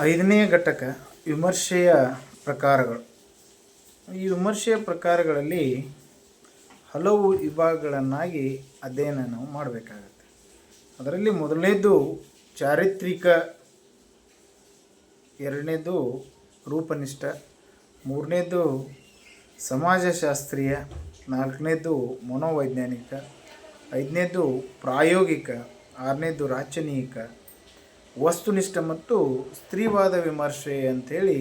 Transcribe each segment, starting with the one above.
ಐದನೇ ಘಟಕ ವಿಮರ್ಶೆಯ ಪ್ರಕಾರಗಳು. ಈ ವಿಮರ್ಶೆಯ ಪ್ರಕಾರಗಳಲ್ಲಿ ಹಲವು ವಿಭಾಗಗಳನ್ನಾಗಿ ಅಧ್ಯಯನ ನಾವು ಮಾಡಬೇಕಾಗತ್ತೆ. ಅದರಲ್ಲಿ ಮೊದಲನೇದು ಚಾರಿತ್ರಿಕ, ಎರಡನೇದು ರೂಪನಿಷ್ಠ, ಮೂರನೇದು ಸಮಾಜಶಾಸ್ತ್ರೀಯ, ನಾಲ್ಕನೇದು ಮನೋವೈಜ್ಞಾನಿಕ, ಐದನೇದು ಪ್ರಾಯೋಗಿಕ, ಆರನೇದು ರಾಚನೀಯಿಕ ವಸ್ತುನಿಷ್ಠ ಮತ್ತು ಸ್ತ್ರೀವಾದ ವಿಮರ್ಶೆ ಅಂಥೇಳಿ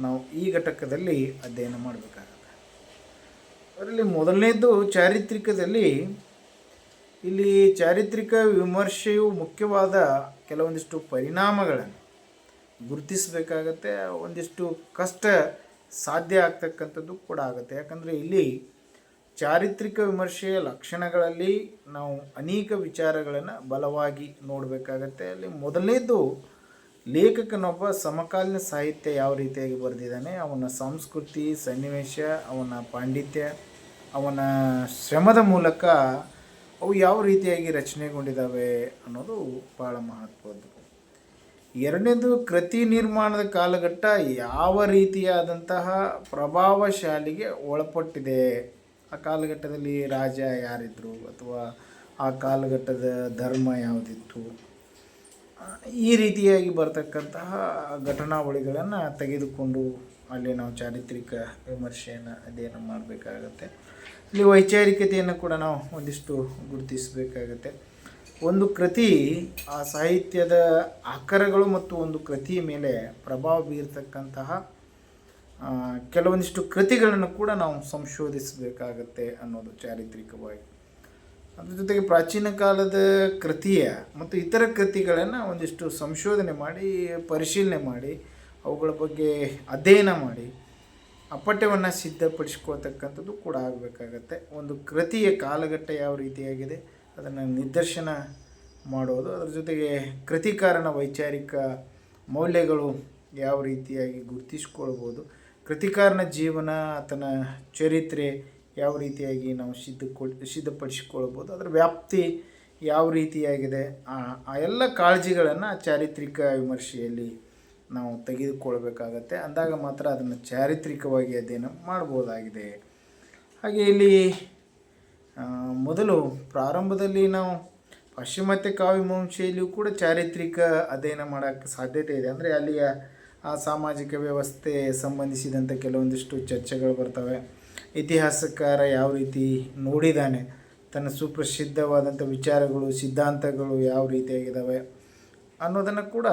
ನಾವು ಈ ಘಟಕದಲ್ಲಿ ಅಧ್ಯಯನ ಮಾಡಬೇಕಾಗುತ್ತೆ. ಅದರಲ್ಲಿ ಮೊದಲನೇದು ಚಾರಿತ್ರಿಕದಲ್ಲಿ ಇಲ್ಲಿ ಚಾರಿತ್ರಿಕ ವಿಮರ್ಶೆಯು ಮುಖ್ಯವಾದ ಕೆಲವೊಂದಿಷ್ಟು ಪರಿಣಾಮಗಳನ್ನು ಗುರುತಿಸಬೇಕಾಗತ್ತೆ, ಒಂದಿಷ್ಟು ಕಷ್ಟ ಸಾಧ್ಯ ಆಗ್ತಕ್ಕಂಥದ್ದು ಕೂಡ ಆಗುತ್ತೆ. ಯಾಕಂದರೆ ಇಲ್ಲಿ ಚಾರಿತ್ರಿಕ ವಿಮರ್ಶೆಯ ಲಕ್ಷಣಗಳಲ್ಲಿ ನಾವು ಅನೇಕ ವಿಚಾರಗಳನ್ನು ಬಲವಾಗಿ ನೋಡಬೇಕಾಗತ್ತೆ. ಅಲ್ಲಿ ಮೊದಲನೇದು ಲೇಖಕನೊಬ್ಬ ಸಮಕಾಲೀನ ಸಾಹಿತ್ಯ ಯಾವ ರೀತಿಯಾಗಿ ಬರೆದಿದ್ದಾನೆ, ಅವನ ಸಂಸ್ಕೃತಿ, ಸನ್ನಿವೇಶ, ಅವನ ಪಾಂಡಿತ್ಯ, ಅವನ ಶ್ರಮದ ಮೂಲಕ ಅವು ಯಾವ ರೀತಿಯಾಗಿ ರಚನೆಗೊಂಡಿದ್ದಾವೆ ಅನ್ನೋದು ಭಾಳ ಮಹತ್ವದ್ದು. ಎರಡನೇದು ಕೃತಿ ನಿರ್ಮಾಣದ ಕಾಲಘಟ್ಟ ಯಾವ ರೀತಿಯಾದಂತಹ ಪ್ರಭಾವಶಾಲಿಗೆ ಒಳಪಟ್ಟಿದೆ ಆ ಕಾಲಘಟ್ಟದಲ್ಲಿ ರಾಜ ಯಾರಿದ್ದರು ಅಥವಾ ಆ ಕಾಲಘಟ್ಟದ ಧರ್ಮ ಯಾವುದಿತ್ತು? ಈ ರೀತಿಯಾಗಿ ಬರ್ತಕ್ಕಂತಹ ಘಟನಾವಳಿಗಳನ್ನು ತೆಗೆದುಕೊಂಡು ಅಲ್ಲಿ ನಾವು ಚಾರಿತ್ರಿಕ ವಿಮರ್ಶೆಯನ್ನು ಅಧ್ಯಯನ ಮಾಡಬೇಕಾಗತ್ತೆ. ಇಲ್ಲಿ ವೈಚಾರಿಕತೆಯನ್ನು ಕೂಡ ನಾವು ಒಂದಿಷ್ಟು ಗುರುತಿಸಬೇಕಾಗತ್ತೆ. ಒಂದು ಕೃತಿ ಆ ಸಾಹಿತ್ಯದ ಆಕರಗಳು ಮತ್ತು ಒಂದು ಕೃತಿಯ ಮೇಲೆ ಪ್ರಭಾವ ಬೀರ್ತಕ್ಕಂತಹ ಕೆಲವೊಂದಿಷ್ಟು ಕೃತಿಗಳನ್ನು ಕೂಡ ನಾವು ಸಂಶೋಧಿಸಬೇಕಾಗತ್ತೆ ಅನ್ನೋದು ಚಾರಿತ್ರಿಕವಾಗಿ. ಅದ್ರ ಜೊತೆಗೆ ಪ್ರಾಚೀನ ಕಾಲದ ಕೃತಿಯ ಮತ್ತು ಇತರ ಕೃತಿಗಳನ್ನು ಒಂದಿಷ್ಟು ಸಂಶೋಧನೆ ಮಾಡಿ, ಪರಿಶೀಲನೆ ಮಾಡಿ, ಅವುಗಳ ಬಗ್ಗೆ ಅಧ್ಯಯನ ಮಾಡಿ ಅಪಠ್ಯವನ್ನು ಪಠ್ಯವನ್ನು ಸಿದ್ಧಪಡಿಸ್ಕೊಳ್ತಕ್ಕಂಥದ್ದು ಕೂಡ ಆಗಬೇಕಾಗತ್ತೆ. ಒಂದು ಕೃತಿಯ ಕಾಲಘಟ್ಟ ಯಾವ ರೀತಿಯಾಗಿದೆ, ಅದನ್ನು ನಿದರ್ಶನ ಮಾಡೋದು, ಅದರ ಜೊತೆಗೆ ಕೃತಿಕಾರನ ವೈಚಾರಿಕ ಮೌಲ್ಯಗಳು ಯಾವ ರೀತಿಯಾಗಿ ಗುರುತಿಸ್ಕೊಳ್ಬೋದು ಕೃತಿಕಾರನ ಜೀವನ ಆತನ ಚರಿತ್ರೆ ಯಾವ ರೀತಿಯಾಗಿ ನಾವು ಸಿದ್ಧಕೊಳ್ ಸಿದ್ಧಪಡಿಸಿಕೊಳ್ಬೋದು ಅದರ ವ್ಯಾಪ್ತಿ ಯಾವ ರೀತಿಯಾಗಿದೆ, ಆ ಎಲ್ಲ ಕಾಳಜಿಗಳನ್ನು ಚಾರಿತ್ರಿಕ ವಿಮರ್ಶೆಯಲ್ಲಿ ನಾವು ತೆಗೆದುಕೊಳ್ಬೇಕಾಗತ್ತೆ. ಅಂದಾಗ ಮಾತ್ರ ಅದನ್ನು ಚಾರಿತ್ರಿಕವಾಗಿ ಅಧ್ಯಯನ ಮಾಡ್ಬೋದಾಗಿದೆ ಹಾಗೆ ಇಲ್ಲಿ ಮೊದಲು ಪ್ರಾರಂಭದಲ್ಲಿ ನಾವು ಪಾಶ್ಚಿಮಾತ್ಯ ಕಾವ್ಯಮಾಂಶೆಯಲ್ಲಿಯೂ ಕೂಡ ಚಾರಿತ್ರಿಕ ಅಧ್ಯಯನ ಮಾಡೋಕ್ಕೆ ಸಾಧ್ಯತೆ ಇದೆ. ಅಂದರೆ ಅಲ್ಲಿಯ ಆ ಸಾಮಾಜಿಕ ವ್ಯವಸ್ಥೆ ಸಂಬಂಧಿಸಿದಂಥ ಕೆಲವೊಂದಿಷ್ಟು ಚರ್ಚೆಗಳು ಬರ್ತವೆ. ಇತಿಹಾಸಕಾರ ಯಾವ ರೀತಿ ನೋಡಿದ್ದಾನೆ, ತನ್ನ ಸುಪ್ರಸಿದ್ಧವಾದಂಥ ವಿಚಾರಗಳು, ಸಿದ್ಧಾಂತಗಳು ಯಾವ ರೀತಿಯಾಗಿದ್ದಾವೆ ಅನ್ನೋದನ್ನು ಕೂಡ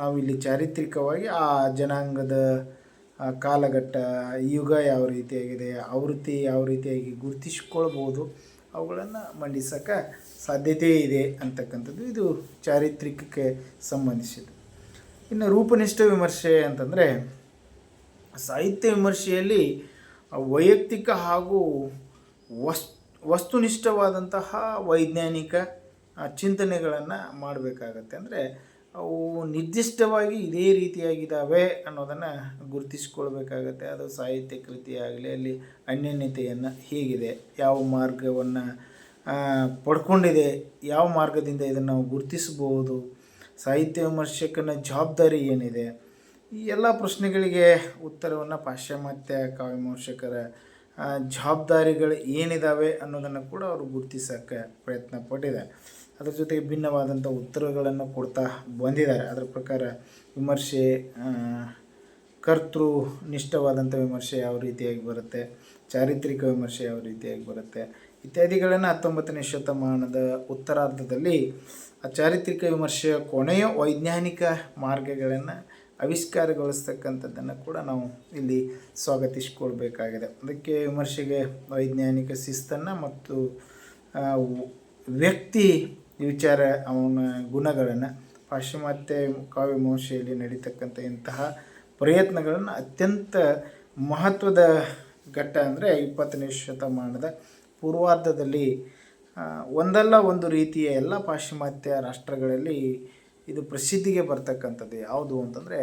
ನಾವಿಲ್ಲಿ ಚಾರಿತ್ರಿಕವಾಗಿ ಆ ಜನಾಂಗದ ಕಾಲಘಟ್ಟ, ಯುಗ ಯಾವ ರೀತಿಯಾಗಿದೆ, ಆವೃತ್ತಿ ಯಾವ ರೀತಿಯಾಗಿ ಗುರುತಿಸ್ಕೊಳ್ಬೋದು, ಅವುಗಳನ್ನು ಮಂಡಿಸೋಕೆ ಸಾಧ್ಯತೆ ಇದೆ ಅಂತಕ್ಕಂಥದ್ದು ಇದು ಚಾರಿತ್ರಿಕಕ್ಕೆ ಸಂಬಂಧಿಸಿದ್ದು. ಇನ್ನು ರೂಪನಿಷ್ಠ ವಿಮರ್ಶೆ ಅಂತಂದರೆ ಸಾಹಿತ್ಯ ವಿಮರ್ಶೆಯಲ್ಲಿ ವೈಯಕ್ತಿಕ ಹಾಗೂ ವಸ್, ವಸ್ತುನಿಷ್ಠವಾದಂತಹ ವೈಜ್ಞಾನಿಕ ಚಿಂತನೆಗಳನ್ನು ಮಾಡಬೇಕಾಗತ್ತೆ. ಅಂದರೆ ಅವು ನಿರ್ದಿಷ್ಟವಾಗಿ ಇದೇ ರೀತಿಯಾಗಿದ್ದಾವೆ ಅನ್ನೋದನ್ನು ಗುರುತಿಸ್ಕೊಳ್ಬೇಕಾಗತ್ತೆ. ಅದು ಸಾಹಿತ್ಯ ಕೃತಿ ಆಗಲಿ, ಅಲ್ಲಿ ಅನ್ಯೋನ್ಯತೆಯನ್ನು ಹೇಗಿದೆ, ಯಾವ ಮಾರ್ಗವನ್ನು ಪಡ್ಕೊಂಡಿದೆ, ಯಾವ ಮಾರ್ಗದಿಂದ ಇದನ್ನು ನಾವು ಗುರುತಿಸ್ಬೋದು ಸಾಹಿತ್ಯ ವಿಮರ್ಶಕನ ಜವಾಬ್ದಾರಿ ಏನಿದೆ? ಈ ಎಲ್ಲ ಪ್ರಶ್ನೆಗಳಿಗೆ ಉತ್ತರವನ್ನು ಪಾಶ್ಚಿಮಾತ್ಯ ಕಾವ್ಯ ವಿಮರ್ಶಕರ ಜವಾಬ್ದಾರಿಗಳು ಏನಿದ್ದಾವೆ ಅನ್ನೋದನ್ನು ಕೂಡ ಅವರು ಗುರುತಿಸೋಕ್ಕೆ ಪ್ರಯತ್ನ ಪಟ್ಟಿದ್ದಾರೆ. ಅದ್ರ ಜೊತೆಗೆ ಭಿನ್ನವಾದಂಥ ಉತ್ತರಗಳನ್ನು ಕೊಡ್ತಾ ಬಂದಿದ್ದಾರೆ. ಅದರ ಪ್ರಕಾರ ವಿಮರ್ಶೆ ಕರ್ತೃ ನಿಷ್ಠವಾದಂಥ ವಿಮರ್ಶೆ ಯಾವ ರೀತಿಯಾಗಿ ಬರುತ್ತೆ? ಚಾರಿತ್ರಿಕ ವಿಮರ್ಶೆ ಯಾವ ರೀತಿಯಾಗಿ ಬರುತ್ತೆ? ಇತ್ಯಾದಿಗಳನ್ನು ಹತ್ತೊಂಬತ್ತನೇ ಶತಮಾನದ ಉತ್ತರಾರ್ಧದಲ್ಲಿ ಆ ಚಾರಿತ್ರಿಕ ವಿಮರ್ಶೆಯ ಕೊನೆಯ ವೈಜ್ಞಾನಿಕ ಮಾರ್ಗಗಳನ್ನು ಆವಿಷ್ಕಾರಗೊಳಿಸ್ತಕ್ಕಂಥದ್ದನ್ನು ಕೂಡ ನಾವು ಇಲ್ಲಿ ಸ್ವಾಗತಿಸಿಕೊಳ್ಬೇಕಾಗಿದೆ. ಅದಕ್ಕೆ ವಿಮರ್ಶೆಗೆ ವೈಜ್ಞಾನಿಕ ಶಿಸ್ತನ್ನು ಮತ್ತು ವ್ಯಕ್ತಿ ವಿಚಾರ ಅವನ ಗುಣಗಳನ್ನು, ಪಾಶ್ಚಿಮಾತ್ಯ ಕಾವ್ಯಮೀಮಾಂಸೆಯಲ್ಲಿ ನಡೀತಕ್ಕಂಥ ಇಂತಹ ಪ್ರಯತ್ನಗಳನ್ನು ಅತ್ಯಂತ ಮಹತ್ವದ ಘಟ್ಟ ಅಂದರೆ ಇಪ್ಪತ್ತನೇ ಶತಮಾನದ ಪೂರ್ವಾರ್ಧದಲ್ಲಿ ಒಂದಲ್ಲ ಒಂದು ರೀತಿಯ ಎಲ್ಲ ಪಾಶ್ಚಿಮಾತ್ಯ ರಾಷ್ಟ್ರಗಳಲ್ಲಿ ಇದು ಪ್ರಸಿದ್ಧಿಗೆ ಬರ್ತಕ್ಕಂಥದ್ದು ಯಾವುದು ಅಂತಂದರೆ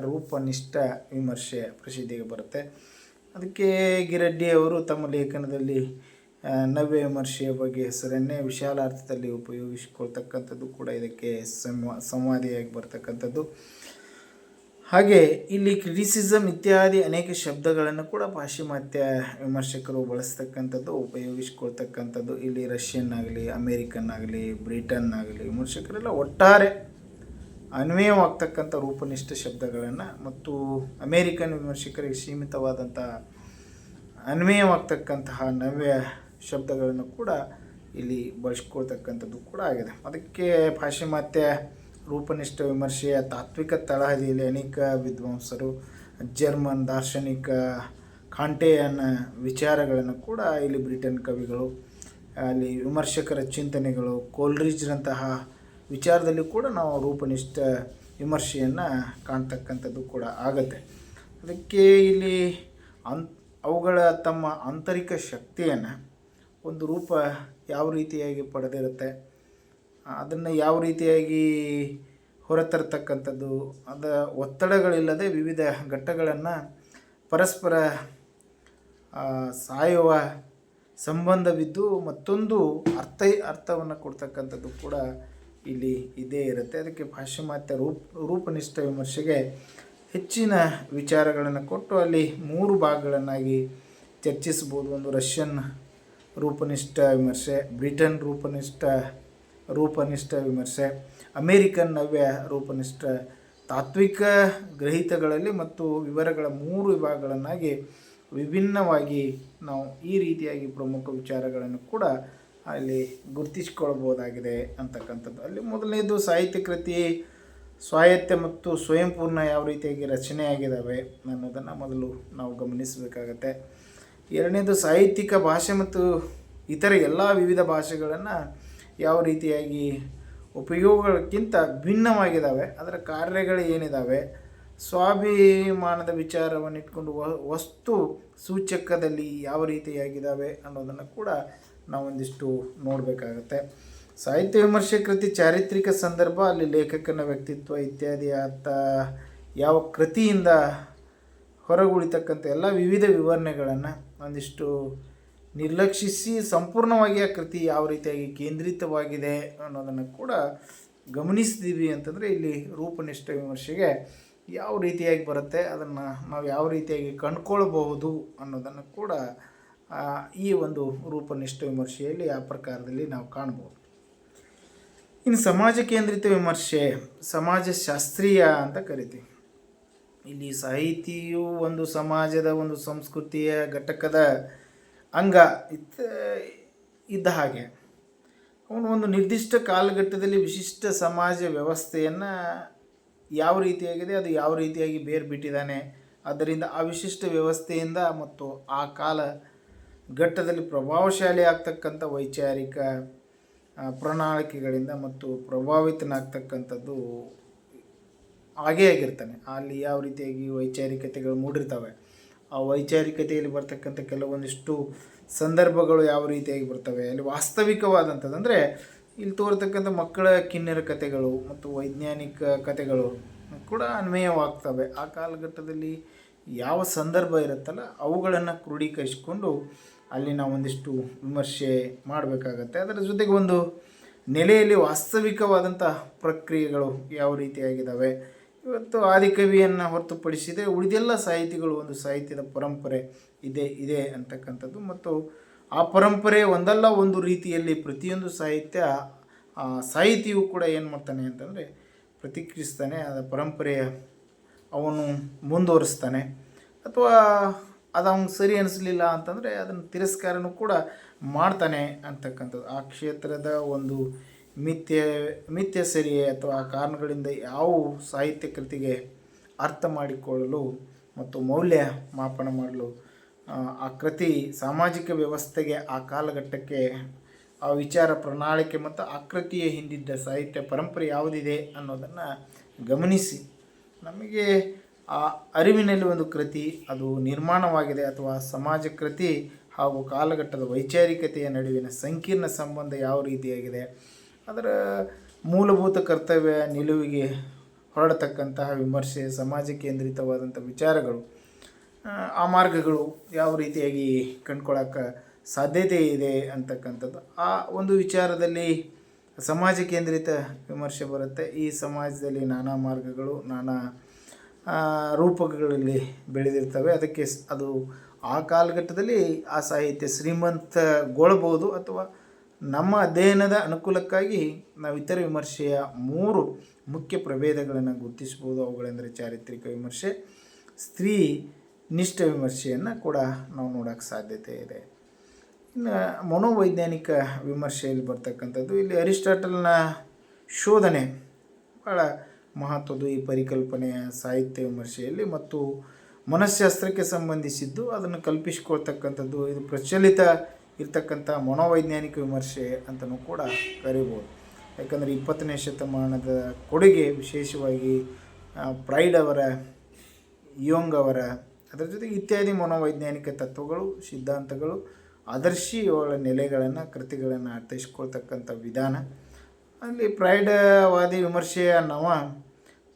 ರೂಪನಿಷ್ಠ ವಿಮರ್ಶೆ ಪ್ರಸಿದ್ಧಿಗೆ ಬರುತ್ತೆ. ಅದಕ್ಕೆ ಗಿರಡ್ಡಿ ಅವರು ತಮ್ಮ ಲೇಖನದಲ್ಲಿ ನವ್ಯ ವಿಮರ್ಶೆಯ ಬಗ್ಗೆ ಹೆಸರನ್ನೇ ವಿಶಾಲ ಅರ್ಥದಲ್ಲಿ ಉಪಯೋಗಿಸಿಕೊಳ್ತಕ್ಕಂಥದ್ದು ಕೂಡ ಇದಕ್ಕೆ ಸಂವಾ ಸಂವಾದಿಯಾಗಿ ಬರ್ತಕ್ಕಂಥದ್ದು. ಹಾಗೆ ಇಲ್ಲಿ ಕ್ರಿಟಿಸಿಸಮ್ ಇತ್ಯಾದಿ ಅನೇಕ ಶಬ್ದಗಳನ್ನು ಕೂಡ ಪಾಶ್ಚಿಮಾತ್ಯ ವಿಮರ್ಶಕರು ಬಳಸ್ತಕ್ಕಂಥದ್ದು, ಉಪಯೋಗಿಸ್ಕೊಳ್ತಕ್ಕಂಥದ್ದು. ಇಲ್ಲಿ ರಷ್ಯನ್ ಆಗಲಿ ಅಮೇರಿಕನ್ ಆಗಲಿ ಬ್ರಿಟನ್ ಆಗಲಿ ವಿಮರ್ಶಕರೆಲ್ಲ ಒಟ್ಟಾರೆ ಅನ್ವಯವಾಗ್ತಕ್ಕಂಥ ರೂಪನಿಷ್ಠ ಶಬ್ದಗಳನ್ನು ಮತ್ತು ಅಮೇರಿಕನ್ ವಿಮರ್ಶಕರಿಗೆ ಸೀಮಿತವಾದಂಥ ಅನ್ವಯವಾಗ್ತಕ್ಕಂತಹ ನವ್ಯ ಶಬ್ದಗಳನ್ನು ಕೂಡ ಇಲ್ಲಿ ಬಳಸ್ಕೊಳ್ತಕ್ಕಂಥದ್ದು ಕೂಡ ಆಗಿದೆ. ಅದಕ್ಕೆ ಪಾಶ್ಚಿಮಾತ್ಯ ರೂಪನಿಷ್ಠ ವಿಮರ್ಶೆಯ ತಾತ್ವಿಕ ತಳಹದಿಯಲ್ಲಿ ಅನೇಕ ವಿದ್ವಾಂಸರು, ಜರ್ಮನ್ ದಾರ್ಶನಿಕ ಕಾಂಟೆಯನ್ನ ವಿಚಾರಗಳನ್ನು ಕೂಡ ಇಲ್ಲಿ ಬ್ರಿಟನ್ ಕವಿಗಳು, ಅಲ್ಲಿ ವಿಮರ್ಶಕರ ಚಿಂತನೆಗಳು ಕೋಲ್ರಿಜ್ರಂತಹ ವಿಚಾರದಲ್ಲಿ ಕೂಡ ನಾವು ರೂಪನಿಷ್ಠ ವಿಮರ್ಶೆಯನ್ನು ಕಾಣ್ತಕ್ಕಂಥದ್ದು ಕೂಡ ಆಗತ್ತೆ. ಅದಕ್ಕೆ ಇಲ್ಲಿ ಅನ್, ಅವುಗಳ ತಮ್ಮ ಆಂತರಿಕ ಶಕ್ತಿಯನ್ನು ಒಂದು ರೂಪ ಯಾವ ರೀತಿಯಾಗಿ ಪಡೆದಿರುತ್ತೆ? ಅದನ್ನು ಯಾವ ರೀತಿಯಾಗಿ ಹೊರತರ್ತಕ್ಕಂಥದ್ದು, ಅದ ಒತ್ತಡಗಳಿಲ್ಲದೆ ವಿವಿಧ ಘಟ್ಟಗಳನ್ನು ಪರಸ್ಪರ ಸಾಯುವ ಸಂಬಂಧವಿದ್ದು ಮತ್ತೊಂದು ಅರ್ಥ, ಅರ್ಥವನ್ನು ಕೊಡ್ತಕ್ಕಂಥದ್ದು ಕೂಡ ಇಲ್ಲಿ ಇದೇ ಇರುತ್ತೆ. ಅದಕ್ಕೆ ಪಾಶ್ಚಿಮಾತ್ಯ ರೂಪ, ರೂಪನಿಷ್ಠ ವಿಮರ್ಶೆಗೆ ಹೆಚ್ಚಿನ ವಿಚಾರಗಳನ್ನು ಕೊಟ್ಟು ಅಲ್ಲಿ ಮೂರು ಭಾಗಗಳನ್ನಾಗಿ ಚರ್ಚಿಸ್ಬೋದು ಒಂದು ರಷ್ಯನ್ ರೂಪನಿಷ್ಠ ವಿಮರ್ಶೆ, ಬ್ರಿಟನ್ ರೂಪನಿಷ್ಠ ರೂಪನಿಷ್ಠ ವಿಮರ್ಶೆ. ಅಮೇರಿಕನ್ ನವ್ಯ ರೂಪನಿಷ್ಠ ತಾತ್ವಿಕ ಗ್ರಹಿತಗಳಲ್ಲಿ ಮತ್ತು ವಿವರಗಳ ಮೂರು ವಿಭಾಗಗಳನ್ನಾಗಿ ವಿಭಿನ್ನವಾಗಿ ನಾವು ಈ ರೀತಿಯಾಗಿ ಪ್ರಮುಖ ವಿಚಾರಗಳನ್ನು ಕೂಡ ಅಲ್ಲಿ ಗುರುತಿಸಿಕೊಳ್ಬೋದಾಗಿದೆ ಅಂತಕ್ಕಂಥದ್ದು. ಅಲ್ಲಿ ಮೊದಲನೇದು ಸಾಹಿತ್ಯ ಕೃತಿ, ಸ್ವಾಯತ್ತ ಮತ್ತು ಸ್ವಯಂಪೂರ್ಣ ಯಾವ ರೀತಿಯಾಗಿ ರಚನೆಯಾಗಿದ್ದಾವೆ ಅನ್ನೋದನ್ನು ಮೊದಲು ನಾವು ಗಮನಿಸಬೇಕಾಗತ್ತೆ. ಎರಡನೇದು ಸಾಹಿತ್ಯಿಕ ಭಾಷೆ ಮತ್ತು ಇತರ ಎಲ್ಲ ವಿವಿಧ ಭಾಷೆಗಳನ್ನು ಯಾವ ರೀತಿಯಾಗಿ ಉಪಯೋಗಕ್ಕಿಂತ ಭಿನ್ನವಾಗಿದ್ದಾವೆ, ಅದರ ಕಾರ್ಯಗಳು ಏನಿದ್ದಾವೆ, ಸ್ವಾಭಿಮಾನದ ವಿಚಾರವನ್ನು ಇಟ್ಕೊಂಡು ವಸ್ತು ಸೂಚಕದಲ್ಲಿ ಯಾವ ರೀತಿಯಾಗಿದ್ದಾವೆ ಅನ್ನೋದನ್ನು ಕೂಡ ನಾವೊಂದಿಷ್ಟು ನೋಡಬೇಕಾಗತ್ತೆ. ಸಾಹಿತ್ಯ ವಿಮರ್ಶೆ ಕೃತಿ ಚಾರಿತ್ರಿಕ ಸಂದರ್ಭ, ಅಲ್ಲಿ ಲೇಖಕನ ವ್ಯಕ್ತಿತ್ವ ಇತ್ಯಾದಿ ಆತ ಯಾವ ಕೃತಿಯಿಂದ ಹೊರಗುಳಿತಕ್ಕಂಥ ಎಲ್ಲ ವಿವಿಧ ವಿವರಣೆಗಳನ್ನು ಒಂದಿಷ್ಟು ನಿರ್ಲಕ್ಷಿಸಿ ಸಂಪೂರ್ಣವಾಗಿ ಆ ಕೃತಿ ಯಾವ ರೀತಿಯಾಗಿ ಕೇಂದ್ರಿತವಾಗಿದೆ ಅನ್ನೋದನ್ನು ಕೂಡ ಗಮನಿಸ್ತೀವಿ ಅಂತಂದರೆ ಇಲ್ಲಿ ರೂಪನಿಷ್ಠ ವಿಮರ್ಶೆಗೆ ಯಾವ ರೀತಿಯಾಗಿ ಬರುತ್ತೆ, ಅದನ್ನು ನಾವು ಯಾವ ರೀತಿಯಾಗಿ ಕಂಡ್ಕೊಳ್ಬಹುದು ಅನ್ನೋದನ್ನು ಕೂಡ ಈ ಒಂದು ರೂಪನಿಷ್ಠ ವಿಮರ್ಶೆಯಲ್ಲಿ ಆ ಪ್ರಕಾರದಲ್ಲಿ ನಾವು ಕಾಣ್ಬೋದು. ಇನ್ನು ಸಮಾಜ ಕೇಂದ್ರಿತ ವಿಮರ್ಶೆ, ಸಮಾಜ ಶಾಸ್ತ್ರೀಯ ಅಂತ ಕರಿತೀವಿ. ಇಲ್ಲಿ ಸಾಹಿತಿಯು ಒಂದು ಸಮಾಜದ ಒಂದು ಸಂಸ್ಕೃತಿಯ ಘಟಕದ ಅಂಗ ಇತ್ತ, ಇದ್ದ ಹಾಗೆ. ಅವನು ಒಂದು ನಿರ್ದಿಷ್ಟ ಕಾಲಘಟ್ಟದಲ್ಲಿ ವಿಶಿಷ್ಟ ಸಮಾಜ ವ್ಯವಸ್ಥೆಯನ್ನು ಯಾವ ರೀತಿಯಾಗಿದೆ, ಅದು ಯಾವ ರೀತಿಯಾಗಿ ಬೇರು ಬಿಟ್ಟಿದ್ದಾನೆ ಅದರಿಂದ ಆ ವಿಶಿಷ್ಟ ವ್ಯವಸ್ಥೆಯಿಂದ ಮತ್ತು ಆ ಕಾಲ ಘಟ್ಟದಲ್ಲಿ ಪ್ರಭಾವಶಾಲಿ ಆಗ್ತಕ್ಕಂಥ ವೈಚಾರಿಕ ಪ್ರಣಾಳಿಕೆಗಳಿಂದ ಮತ್ತು ಪ್ರಭಾವಿತನಾಗ್ತಕ್ಕಂಥದ್ದು ಹಾಗೇ ಆಗಿರ್ತಾನೆ. ಅಲ್ಲಿ ಯಾವ ರೀತಿಯಾಗಿ ವೈಚಾರಿಕತೆಗಳು ಮೂಡಿರ್ತವೆ. ಆ ವೈಚಾರಿಕತೆಯಲ್ಲಿ ಬರ್ತಕ್ಕಂಥ ಕೆಲವೊಂದಿಷ್ಟು ಸಂದರ್ಭಗಳು ಯಾವ ರೀತಿಯಾಗಿ ಬರ್ತವೆ? ಅಲ್ಲಿ ವಾಸ್ತವಿಕವಾದಂಥದ್ದು ಅಂದರೆ ಇಲ್ಲಿ ತೋರ್ತಕ್ಕಂಥ ಮಕ್ಕಳ ಕಿನ್ನರ ಕಥೆಗಳು ಮತ್ತು ವೈಜ್ಞಾನಿಕ ಕಥೆಗಳು ಕೂಡ ಅನ್ವಯವಾಗ್ತವೆ. ಆ ಕಾಲಘಟ್ಟದಲ್ಲಿ ಯಾವ ಸಂದರ್ಭ ಇರುತ್ತಲ್ಲ ಅವುಗಳನ್ನು ಕ್ರೋಢೀಕರಿಸಿಕೊಂಡು ಅಲ್ಲಿ ನಾವು ಒಂದಿಷ್ಟು ವಿಮರ್ಶೆ ಮಾಡಬೇಕಾಗತ್ತೆ. ಅದರ ಜೊತೆಗೆ ಒಂದು ನೆಲೆಯಲ್ಲಿ ವಾಸ್ತವಿಕವಾದಂಥ ಪ್ರಕ್ರಿಯೆಗಳು ಯಾವ ರೀತಿಯಾಗಿದ್ದಾವೆ ಇವತ್ತು ಆದಿಕವಿಯನ್ನು ಹೊರತುಪಡಿಸಿದರೆ ಉಳಿದೆಲ್ಲ ಸಾಹಿತಿಗಳು ಒಂದು ಸಾಹಿತ್ಯದ ಪರಂಪರೆ ಇದೆ ಇದೆ ಅಂತಕ್ಕಂಥದ್ದು. ಮತ್ತು ಆ ಪರಂಪರೆ ಒಂದಲ್ಲ ಒಂದು ರೀತಿಯಲ್ಲಿ ಪ್ರತಿಯೊಂದು ಸಾಹಿತ್ಯ ಸಾಹಿತಿಯು ಕೂಡ ಏನು ಮಾಡ್ತಾನೆ ಅಂತಂದರೆ ಪ್ರತಿಕ್ರಿಯಿಸ್ತಾನೆ ಅದರ ಪರಂಪರೆಯ ಅವನು ಮುಂದುವರಿಸ್ತಾನೆ. ಅಥವಾ ಅದು ಅವ್ನಿಗೆ ಸರಿ ಅನಿಸ್ಲಿಲ್ಲ ಅಂತಂದರೆ ಅದನ್ನು ತಿರಸ್ಕಾರನೂ ಕೂಡ ಮಾಡ್ತಾನೆ ಅಂತಕ್ಕಂಥದ್ದು. ಆ ಕ್ಷೇತ್ರದ ಒಂದು ಮಿಥ್ಯ ಮಿಥ್ಯ ಸರಿಯೇ ಅಥವಾ ಕಾರಣಗಳಿಂದ ಯಾವ ಸಾಹಿತ್ಯ ಕೃತಿಗೆ ಅರ್ಥ ಮಾಡಿಕೊಳ್ಳಲು ಮತ್ತು ಮೌಲ್ಯ ಮಾಪನ ಮಾಡಲು, ಆ ಕೃತಿ ಸಾಮಾಜಿಕ ವ್ಯವಸ್ಥೆಗೆ ಆ ಕಾಲಘಟ್ಟಕ್ಕೆ ಆ ವಿಚಾರ ಪ್ರಣಾಳಿಕೆ ಮತ್ತು ಆ ಕೃತಿಯ ಹಿಂದಿದ್ದ ಸಾಹಿತ್ಯ ಪರಂಪರೆ ಯಾವುದಿದೆ ಅನ್ನೋದನ್ನು ಗಮನಿಸಿ. ನಮಗೆ ಆ ಅರಿವಿನಲ್ಲಿ ಒಂದು ಕೃತಿ, ಅದು ನಿರ್ಮಾಣವಾಗಿದೆ ಅಥವಾ ಸಮಾಜ ಕೃತಿ ಹಾಗೂ ಕಾಲಘಟ್ಟದ ವೈಚಾರಿಕತೆಯ ನಡುವಿನ ಸಂಕೀರ್ಣ ಸಂಬಂಧ ಯಾವ ರೀತಿಯಾಗಿದೆ ಅದರ ಮೂಲಭೂತ ಕರ್ತವ್ಯ ನಿಲುವಿಗೆ ಹೊರಡತಕ್ಕಂತಹ ವಿಮರ್ಶೆ ಸಮಾಜ ಕೇಂದ್ರಿತವಾದಂಥ ವಿಚಾರಗಳು ಆ, ಮಾರ್ಗಗಳು ಯಾವ ರೀತಿಯಾಗಿ ಕಂಡುಕೊಳ್ಳೋಕೆ ಸಾಧ್ಯತೆ ಇದೆ ಅಂತಕ್ಕಂಥದ್ದು. ಆ ಒಂದು ವಿಚಾರದಲ್ಲಿ ಸಮಾಜ ಕೇಂದ್ರಿತ ವಿಮರ್ಶೆ ಬರುತ್ತೆ. ಈ ಸಮಾಜದಲ್ಲಿ ನಾನಾ ಮಾರ್ಗಗಳು ನಾನಾ ರೂಪಕಗಳಲ್ಲಿ ಬೆಳೆದಿರ್ತವೆ. ಅದಕ್ಕೆ ಅದು ಆ ಕಾಲಘಟ್ಟದಲ್ಲಿ ಆ ಸಾಹಿತ್ಯ ಶ್ರೀಮಂತಗೊಳ್ಬೋದು ಅಥವಾ ನಮ್ಮ ಅಧ್ಯಯನದ ಅನುಕೂಲಕ್ಕಾಗಿ ನಾವು ಇತರ ವಿಮರ್ಶೆಯ ಮೂರು ಮುಖ್ಯ ಪ್ರಭೇದಗಳನ್ನು ಗುರುತಿಸಬಹುದು. ಅವುಗಳೆಂದರೆ ಚಾರಿತ್ರಿಕ ವಿಮರ್ಶೆ, ಸ್ತ್ರೀ ನಿಷ್ಠ ವಿಮರ್ಶೆಯನ್ನು ಕೂಡ ನಾವು ನೋಡೋಕ್ಕೆ ಸಾಧ್ಯತೆ ಇದೆ. ಇನ್ನು ಮನೋವೈಜ್ಞಾನಿಕ ವಿಮರ್ಶೆಯಲ್ಲಿ ಬರ್ತಕ್ಕಂಥದ್ದು, ಇಲ್ಲಿ ಅರಿಸ್ಟಾಟಲ್ನ ಶೋಧನೆ ಭಾಳ ಮಹತ್ವದ್ದು. ಈ ಪರಿಕಲ್ಪನೆಯ ಸಾಹಿತ್ಯ ವಿಮರ್ಶೆಯಲ್ಲಿ ಮತ್ತು ಮನಃಶಾಸ್ತ್ರಕ್ಕೆ ಸಂಬಂಧಿಸಿದ್ದು ಅದನ್ನು ಕಲ್ಪಿಸಿಕೊಳ್ತಕ್ಕಂಥದ್ದು. ಇದು ಪ್ರಚಲಿತ ಇರ್ತಕ್ಕಂಥ ಮನೋವೈಜ್ಞಾನಿಕ ವಿಮರ್ಶೆ ಅಂತಲೂ ಕೂಡ ಕರಿಬೋದು. ಯಾಕಂದರೆ ಇಪ್ಪತ್ತನೇ ಶತಮಾನದ ಕೊಡುಗೆ ವಿಶೇಷವಾಗಿ ಪ್ರೈಡ್ ಅವರ ಯೋಂಗ್ ಅವರ, ಅದರ ಜೊತೆಗೆ ಇತ್ಯಾದಿ ಮನೋವೈಜ್ಞಾನಿಕ ತತ್ವಗಳು, ಸಿದ್ಧಾಂತಗಳು ಆದರ್ಶಿಗಳ ನೆಲೆಗಳನ್ನು, ಕೃತಿಗಳನ್ನು ಅರ್ಥೈಸ್ಕೊಳ್ತಕ್ಕಂಥ ವಿಧಾನ. ಅಲ್ಲಿ ಪ್ರೈಡವಾದಿ ವಿಮರ್ಶೆಯ ನವ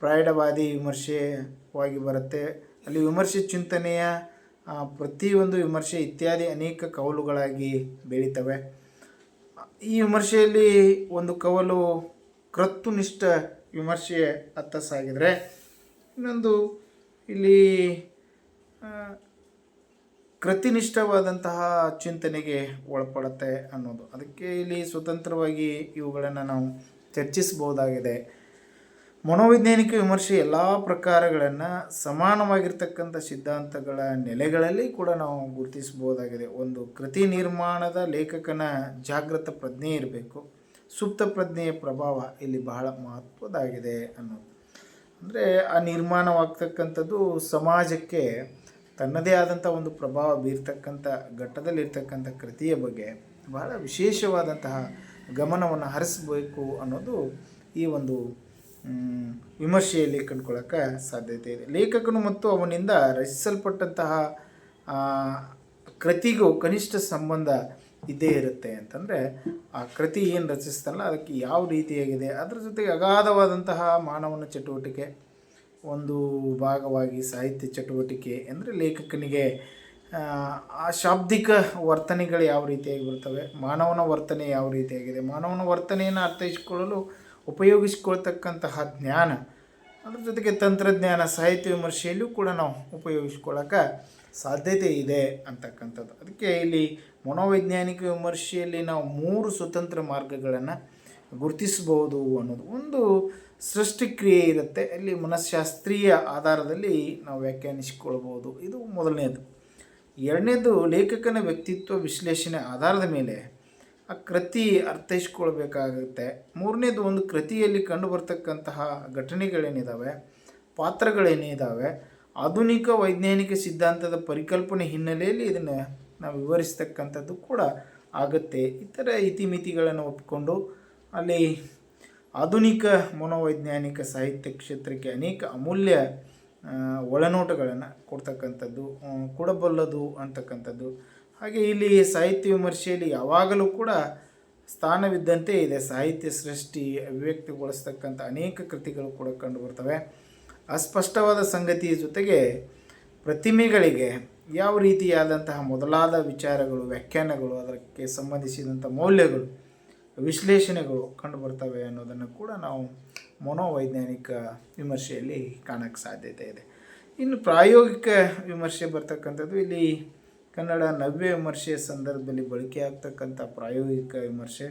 ಪ್ರೈಡವಾದಿ ವಿಮರ್ಶೆವಾಗಿ ಬರುತ್ತೆ. ಅಲ್ಲಿ ವಿಮರ್ಶೆ ಚಿಂತನೆಯ ಪ್ರತಿಯೊಂದು ವಿಮರ್ಶೆ ಇತ್ಯಾದಿ ಅನೇಕ ಕವಲುಗಳಾಗಿ ಬೆಳೀತವೆ. ಈ ವಿಮರ್ಶೆಯಲ್ಲಿ ಒಂದು ಕವಲು ಕ್ರತ್ತುನಿಷ್ಠ ವಿಮರ್ಶೆ ಅತ್ತ ಸಾಗಿದರೆ ಇನ್ನೊಂದು ಇಲ್ಲಿ ಕೃತಿನಿಷ್ಠವಾದಂತಹ ಚಿಂತನೆಗೆ ಒಳಪಡುತ್ತೆ ಅನ್ನೋದು. ಅದಕ್ಕೆ ಇಲ್ಲಿ ಸ್ವತಂತ್ರವಾಗಿ ಇವುಗಳನ್ನು ನಾವು ಚರ್ಚಿಸಬಹುದಾಗಿದೆ. ಮನೋವೈಜ್ಞಾನಿಕ ವಿಮರ್ಶೆ ಎಲ್ಲ ಪ್ರಕಾರಗಳನ್ನು ಸಮಾನವಾಗಿರ್ತಕ್ಕಂಥ ಸಿದ್ಧಾಂತಗಳ ನೆಲೆಗಳಲ್ಲಿ ಕೂಡ ನಾವು ಗುರುತಿಸಬಹುದಾಗಿದೆ. ಒಂದು ಕೃತಿ ನಿರ್ಮಾಣದ ಲೇಖಕನ ಜಾಗೃತ ಪ್ರಜ್ಞೆ ಇರಬೇಕು. ಸುಪ್ತ ಪ್ರಜ್ಞೆಯ ಪ್ರಭಾವ ಇಲ್ಲಿ ಬಹಳ ಮಹತ್ವದಾಗಿದೆ ಅನ್ನೋದು. ಅಂದರೆ ಆ ನಿರ್ಮಾಣವಾಗ್ತಕ್ಕಂಥದ್ದು ಸಮಾಜಕ್ಕೆ ತನ್ನದೇ ಆದಂಥ ಒಂದು ಪ್ರಭಾವ ಬೀರ್ತಕ್ಕಂಥ ಘಟ್ಟದಲ್ಲಿರ್ತಕ್ಕಂಥ ಕೃತಿಯ ಬಗ್ಗೆ ಬಹಳ ವಿಶೇಷವಾದಂತಹ ಗಮನವನ್ನು ಹರಿಸಬೇಕು ಅನ್ನೋದು ಈ ಒಂದು ವಿಮರ್ಶೆಯಲ್ಲಿ ಕಂಡುಕೊಳ್ಳೋಕೆ ಸಾಧ್ಯತೆ ಇದೆ. ಲೇಖಕನು ಮತ್ತು ಅವನಿಂದ ರಚಿಸಲ್ಪಟ್ಟಂತಹ ಕೃತಿಗೂ ಕನಿಷ್ಠ ಸಂಬಂಧ ಇದ್ದೇ ಇರುತ್ತೆ ಅಂತಂದರೆ, ಆ ಕೃತಿ ಏನು ರಚಿಸ್ತಲ್ಲ ಅದಕ್ಕೆ ಯಾವ ರೀತಿಯಾಗಿದೆ, ಅದರ ಜೊತೆಗೆ ಅಗಾಧವಾದಂತಹ ಮಾನವನ ಚಟುವಟಿಕೆ, ಒಂದು ಭಾಗವಾಗಿ ಸಾಹಿತ್ಯ ಚಟುವಟಿಕೆ ಅಂದರೆ ಲೇಖಕನಿಗೆ ಆ ಶಾಬ್ದಿಕ ವರ್ತನೆಗಳು ಯಾವ ರೀತಿಯಾಗಿ ಬರ್ತವೆ, ಮಾನವನ ವರ್ತನೆ ಯಾವ ರೀತಿಯಾಗಿದೆ, ಮಾನವನ ವರ್ತನೆಯನ್ನು ಅರ್ಥೈಸಿಕೊಳ್ಳಲು ಉಪಯೋಗಿಸಿಕೊಳ್ತಕ್ಕಂತಹ ಜ್ಞಾನ. ಅದ್ರ ಜೊತೆಗೆ ತಂತ್ರಜ್ಞಾನ, ಸಾಹಿತ್ಯ ವಿಮರ್ಶೆಯಲ್ಲೂ ಕೂಡ ನಾವು ಉಪಯೋಗಿಸ್ಕೊಳ್ಳೋಕೆ ಸಾಧ್ಯತೆ ಇದೆ ಅಂತಕ್ಕಂಥದ್ದು. ಅದಕ್ಕೆ ಇಲ್ಲಿ ಮನೋವೈಜ್ಞಾನಿಕ ವಿಮರ್ಶೆಯಲ್ಲಿ ನಾವು ಮೂರು ಸ್ವತಂತ್ರ ಮಾರ್ಗಗಳನ್ನು ಗುರುತಿಸಬಹುದು ಅನ್ನೋದು ಒಂದು ಸೃಷ್ಟಿಕ್ರಿಯೆ ಇರುತ್ತೆ. ಅಲ್ಲಿ ಮನಃಶಾಸ್ತ್ರೀಯ ಆಧಾರದಲ್ಲಿ ನಾವು ವ್ಯಾಖ್ಯಾನಿಸಿಕೊಳ್ಬೋದು ಇದು ಮೊದಲನೇದು. ಎರಡನೇದು ಲೇಖಕನ ವ್ಯಕ್ತಿತ್ವ ವಿಶ್ಲೇಷಣೆ ಆಧಾರದ ಮೇಲೆ ಆ ಕೃತಿ ಅರ್ಥೈಸ್ಕೊಳ್ಬೇಕಾಗುತ್ತೆ. ಮೂರನೇದು ಒಂದು ಕೃತಿಯಲ್ಲಿ ಕಂಡುಬರ್ತಕ್ಕಂತಹ ಘಟನೆಗಳೇನಿದ್ದಾವೆ ಪಾತ್ರಗಳೇನಿದ್ದಾವೆ ಆಧುನಿಕ ವೈಜ್ಞಾನಿಕ ಸಿದ್ಧಾಂತದ ಪರಿಕಲ್ಪನೆ ಹಿನ್ನೆಲೆಯಲ್ಲಿ ಇದನ್ನು ನಾವು ವಿವರಿಸ್ತಕ್ಕಂಥದ್ದು ಕೂಡ ಆಗುತ್ತೆ. ಇತರ ಇತಿಮಿತಿಗಳನ್ನು ಒಪ್ಪಿಕೊಂಡು ಅಲ್ಲಿ ಆಧುನಿಕ ಮನೋವೈಜ್ಞಾನಿಕ ಸಾಹಿತ್ಯ ಕ್ಷೇತ್ರಕ್ಕೆ ಅನೇಕ ಅಮೂಲ್ಯ ಒಳನೋಟಗಳನ್ನು ಕೊಡ್ತಕ್ಕಂಥದ್ದು ಕೊಡಬಲ್ಲದು ಅಂತಕ್ಕಂಥದ್ದು. ಹಾಗೆ ಇಲ್ಲಿ ಸಾಹಿತ್ಯ ವಿಮರ್ಶೆಯಲ್ಲಿ ಯಾವಾಗಲೂ ಕೂಡ ಸ್ಥಾನವಿದ್ದಂತೆ ಇದೆ. ಸಾಹಿತ್ಯ ಸೃಷ್ಟಿ ಅಭಿವ್ಯಕ್ತಿಗೊಳಿಸ್ತಕ್ಕಂಥ ಅನೇಕ ಕೃತಿಗಳು ಕೂಡ ಕಂಡುಬರ್ತವೆ ಅಸ್ಪಷ್ಟವಾದ ಸಂಗತಿಯ ಜೊತೆಗೆ ಪ್ರತಿಮೆಗಳಿಗೆ ಯಾವ ರೀತಿಯಾದಂತಹ ಮೊದಲಾದ ವಿಚಾರಗಳು, ವ್ಯಾಖ್ಯಾನಗಳು, ಅದಕ್ಕೆ ಸಂಬಂಧಿಸಿದಂಥ ಮೌಲ್ಯಗಳು, ವಿಶ್ಲೇಷಣೆಗಳು ಕಂಡುಬರ್ತವೆ ಅನ್ನೋದನ್ನು ಕೂಡ ನಾವು ಮನೋವೈಜ್ಞಾನಿಕ ವಿಮರ್ಶೆಯಲ್ಲಿ ಕಾಣಕ್ಕೆ ಸಾಧ್ಯತೆ ಇದೆ. ಇನ್ನು ಪ್ರಾಯೋಗಿಕ ವಿಮರ್ಶೆ ಬರ್ತಕ್ಕಂಥದ್ದು ಇಲ್ಲಿ ಕನ್ನಡ ನವ್ಯ ವಿಮರ್ಶೆಯ ಸಂದರ್ಭದಲ್ಲಿ ಬಳಕೆಯಾಗ್ತಕ್ಕಂಥ ಪ್ರಾಯೋಗಿಕ ವಿಮರ್ಶೆ.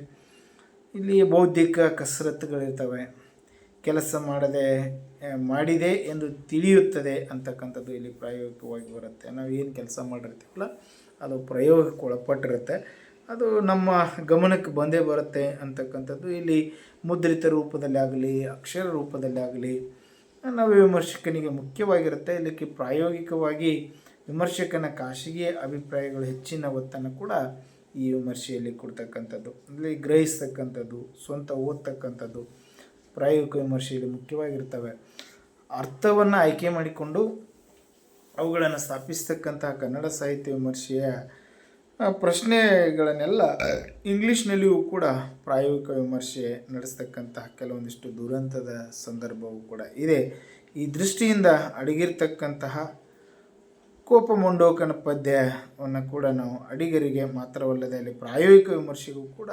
ಇಲ್ಲಿ ಬೌದ್ಧಿಕ ಕಸರತ್ತುಗಳಿರ್ತವೆ. ಕೆಲಸ ಮಾಡದೆ ಮಾಡಿದೆ ಎಂದು ತಿಳಿಯುತ್ತದೆ ಅಂತಕ್ಕಂಥದ್ದು ಇಲ್ಲಿ ಪ್ರಾಯೋಗಿಕವಾಗಿ ಬರುತ್ತೆ. ನಾವು ಏನು ಕೆಲಸ ಮಾಡಿರ್ತೀವಲ್ಲ, ಅದು ಪ್ರಯೋಗಕ್ಕೆ ಒಳಪಟ್ಟಿರುತ್ತೆ. ಅದು ನಮ್ಮ ಗಮನಕ್ಕೆ ಬಂದೇ ಬರುತ್ತೆ ಅಂತಕ್ಕಂಥದ್ದು. ಇಲ್ಲಿ ಮುದ್ರಿತ ರೂಪದಲ್ಲಿ ಆಗಲಿ ಅಕ್ಷರ ರೂಪದಲ್ಲಿ ಆಗಲಿ ನವ್ಯ ವಿಮರ್ಶಕನಿಗೆ ಮುಖ್ಯವಾಗಿರುತ್ತೆ. ಇದಕ್ಕೆ ಪ್ರಾಯೋಗಿಕವಾಗಿ ವಿಮರ್ಶಕನ ಖಾಸಗಿ ಅಭಿಪ್ರಾಯಗಳು ಹೆಚ್ಚಿನ ಒತ್ತನ್ನು ಕೂಡ ಈ ವಿಮರ್ಶೆಯಲ್ಲಿ ಕೊಡ್ತಕ್ಕಂಥದ್ದು. ಅಂದರೆ ಗ್ರಹಿಸ್ತಕ್ಕಂಥದ್ದು, ಸ್ವಂತ ಓದ್ತಕ್ಕಂಥದ್ದು, ಪ್ರಾಯೋಗಿಕ ವಿಮರ್ಶೆಯಲ್ಲಿ ಮುಖ್ಯವಾಗಿರ್ತವೆ. ಅರ್ಥವನ್ನು ಆಯ್ಕೆ ಮಾಡಿಕೊಂಡು ಅವುಗಳನ್ನು ಸ್ಥಾಪಿಸ್ತಕ್ಕಂತಹ ಕನ್ನಡ ಸಾಹಿತ್ಯ ವಿಮರ್ಶೆಯ ಪ್ರಶ್ನೆಗಳನ್ನೆಲ್ಲ ಇಂಗ್ಲೀಷ್ನಲ್ಲಿಯೂ ಕೂಡ ಪ್ರಾಯೋಗಿಕ ವಿಮರ್ಶೆ ನಡೆಸ್ತಕ್ಕಂತಹ ಕೆಲವೊಂದಿಷ್ಟು ದುರಂತದ ಸಂದರ್ಭವೂ ಕೂಡ ಇದೆ. ಈ ದೃಷ್ಟಿಯಿಂದ ಅಡಗಿರ್ತಕ್ಕಂತಹ ಕೋಪಮಂಡೋಕನ ಪದ್ಯವನ್ನು ಕೂಡ ನಾವು ಅಡಿಗರಿಗೆ ಮಾತ್ರವಲ್ಲದೆ ಅಲ್ಲಿ ಪ್ರಾಯೋಗಿಕ ವಿಮರ್ಶೆಗೂ ಕೂಡ